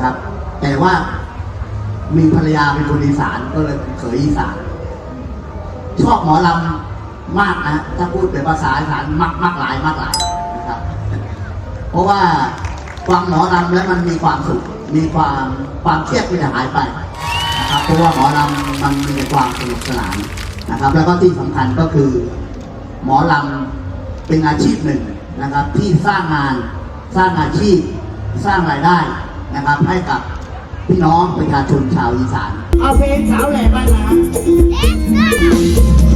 นะครับ แต่ว่ามีภรรยาเป็นคนอีสานก็เลยเขยอีสานชอบหมอลำมากนะถ้าพูดเป็นภาษาอีสานมากมากหลายมากหลายนะครับ เพราะว่าฟังหมอลำแล้วมันมีความสุขมีความความเครียดมันจะหายไปนะครับเพราะว่าหมอลำมันมีความสนุกสนานนะครับ แล้วก็ที่สำคัญก็คือ หมอลำเป็นอาชีพหนึ่งนะครับ ที่สร้างงานสร้างอาชีพสร้างรายได้ นะครับให้กับพี่น้องประชาชนชาวอีสาน เอาเพลงสาวแหล่บ้านนะเดี๋ยวเชิญพักพลังงานครับผมเงา